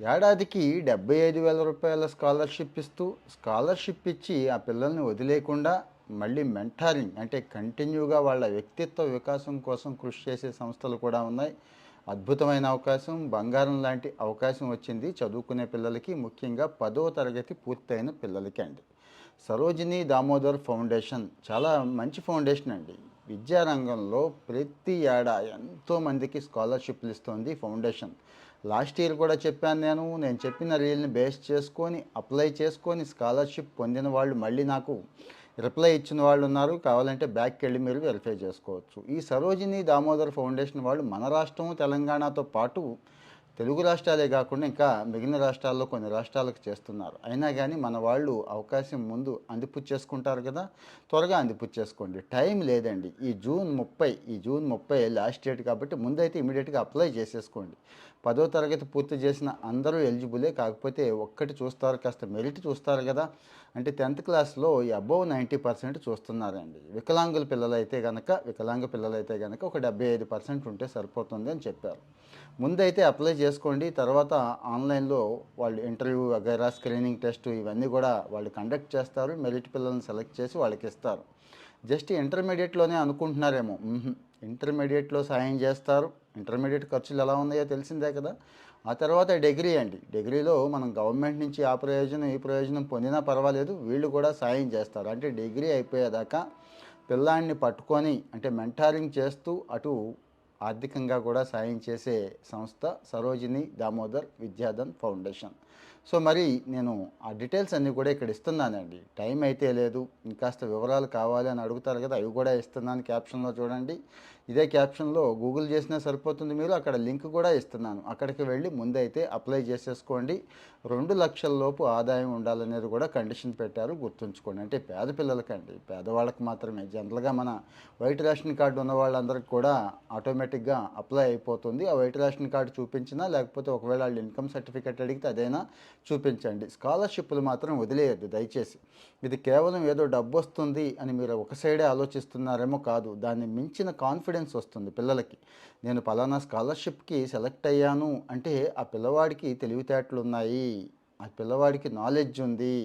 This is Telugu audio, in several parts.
ఏడాదికి డెబ్బై ఐదు వేల రూపాయల స్కాలర్షిప్ ఇస్తూ స్కాలర్షిప్ ఇచ్చి ఆ పిల్లల్ని వదిలేకుండా మళ్ళీ మెంటారింగ్ అంటే కంటిన్యూగా వాళ్ళ వ్యక్తిత్వ వికాసం కోసం కృషి చేసే సంస్థలు కూడా ఉన్నాయి. అద్భుతమైన అవకాశం బంగారం లాంటి అవకాశం వచ్చింది చదువుకునే పిల్లలకి ముఖ్యంగా పదో తరగతి పూర్తయిన పిల్లలకి అండి. సరోజిని దామోదర్ ఫౌండేషన్ చాలా మంచి ఫౌండేషన్ అండి. విద్యారంగంలో ప్రతి ఏడా ఎంతోమందికి స్కాలర్షిప్లు ఇస్తుంది ఫౌండేషన్. లాస్ట్ ఇయర్ కూడా చెప్పాను నేను నేను చెప్పిన రీల్ని బేస్ చేసుకొని అప్లై చేసుకొని స్కాలర్షిప్ పొందిన వాళ్ళు మళ్ళీ నాకు రిప్లై ఇచ్చిన వాళ్ళు ఉన్నారు. కావాలంటే బ్యాక్కి వెళ్ళి మీరు వెరిఫై చేసుకోవచ్చు. ఈ సరోజిని దామోదర్ ఫౌండేషన్ వాళ్ళు మన రాష్ట్రం తెలంగాణతో పాటు తెలుగు రాష్ట్రాలే కాకుండా ఇంకా మిగిలిన రాష్ట్రాల్లో కొన్ని రాష్ట్రాలకు చేస్తున్నారు. అయినా కానీ మన వాళ్ళు అవకాశం ముందు అందిపుచ్చేసుకుంటారు కదా. త్వరగా అందిపుచ్చేసుకోండి. టైం లేదండి. ఈ జూన్ ముప్పై ఈ జూన్ ముప్పై లాస్ట్ డేట్ కాబట్టి ముందైతే ఇమీడియట్గా అప్లై చేసేసుకోండి. పదో తరగతి పూర్తి చేసిన అందరూ ఎలిజిబులే కాకపోతే ఒక్కటి చూస్తారు కాస్త మెరిట్ చూస్తారు కదా. అంటే టెన్త్ క్లాస్లో ఈ అబోవ్ నైంటీ పర్సెంట్ చూస్తున్నారండి. వికలాంగుల పిల్లలైతే కనుక వికలాంగ పిల్లలైతే కనుక ఒక డెబ్బై ఐదు పర్సెంట్ ఉంటే సరిపోతుంది అని చెప్పారు. ముందైతే అప్లై చేసుకోండి. తర్వాత ఆన్లైన్లో వాళ్ళు ఇంటర్వ్యూ వగైరా స్క్రీనింగ్ టెస్ట్ ఇవన్నీ కూడా వాళ్ళు కండక్ట్ చేస్తారు. మెరిట్ పిల్లల్ని సెలెక్ట్ చేసి వాళ్ళకి ఇస్తారు. జస్ట్ ఇంటర్మీడియట్లోనే అనుకుంటున్నారేమో. ఇంటర్మీడియట్లో సాయం చేస్తారు. ఇంటర్మీడియట్ ఖర్చులు ఎలా ఉన్నాయో తెలిసిందే కదా. ఆ తర్వాత డిగ్రీ అండి. డిగ్రీలో మనం గవర్నమెంట్ నుంచి ఆ ప్రయోజనం ఈ ప్రయోజనం పొందినా పర్వాలేదు. వీళ్ళు కూడా సాయం చేస్తారు. అంటే డిగ్రీ అయిపోయేదాకా పిల్లాడిని పట్టుకొని అంటే మెంటారింగ్ చేస్తూ అటు ఆర్థికంగా కూడా సాయం చేసే సంస్థ సరోజిని దామోదర్ విద్యాధన్ ఫౌండేషన్. సో మరి నేను ఆ డీటెయిల్స్ అన్నీ కూడా ఇక్కడ ఇస్తున్నానండి. టైం అయితే లేదు. ఇంకాస్త వివరాలు కావాలి అని అడుగుతారు కదా అవి కూడా ఇస్తున్నాను క్యాప్షన్లో చూడండి. ఇదే క్యాప్షన్లో గూగుల్ చేసినా సరిపోతుంది మీరు అక్కడ లింక్ కూడా ఇస్తున్నాను. అక్కడికి వెళ్ళి ముందైతే అప్లై చేసేసుకోండి. రెండు లక్షల లోపు ఆదాయం ఉండాలనేది కూడా కండిషన్ పెట్టారు గుర్తుంచుకోండి. అంటే పేద పిల్లలకండి. పేదవాళ్ళకి మాత్రమే. జనరల్గా మన వైట్ రేషన్ కార్డు ఉన్న వాళ్ళందరికీ కూడా ఆటోమేటిక్ ఆటోమేటిక్గా అప్లై అయిపోతుంది. ఆ వైట్ రేషన్ కార్డు చూపించినా లేకపోతే ఒకవేళ వాళ్ళు ఇన్కమ్ సర్టిఫికేట్ అడిగితే అదైనా చూపించండి. స్కాలర్షిప్లు మాత్రం వదిలేయద్దు దయచేసి. ఇది కేవలం ఏదో డబ్బు వస్తుంది అని మీరు ఒక సైడే ఆలోచిస్తున్నారేమో కాదు. దాన్ని మించిన కాన్ఫిడెన్స్ వస్తుంది పిల్లలకి. నేను పలానా స్కాలర్షిప్కి సెలెక్ట్ అయ్యాను అంటే ఆ పిల్లవాడికి తెలివితేటలు ఉన్నాయి ఆ పిల్లవాడికి నాలెడ్జ్ ఉంది.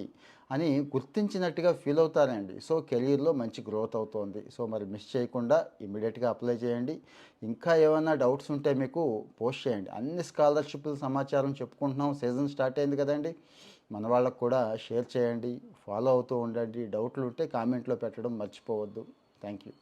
అని గుర్తించినట్టుగా ఫీల్ అవుతారండి. సో కెరీర్లో మంచి గ్రోత్ అవుతోంది. సో మరి మిస్ చేయకుండా ఇమీడియట్గా అప్లై చేయండి. ఇంకా ఏమైనా డౌట్స్ ఉంటే మీకు పోస్ట్ చేయండి. అన్ని స్కాలర్షిప్ల సమాచారం చెప్పుకుంటున్నాం. సీజన్ స్టార్ట్ అయింది కదండి. మన వాళ్ళకు కూడా షేర్ చేయండి. ఫాలో అవుతూ ఉండండి. డౌట్లు ఉంటే కామెంట్లో పెట్టడం మర్చిపోవద్దు. Thank you.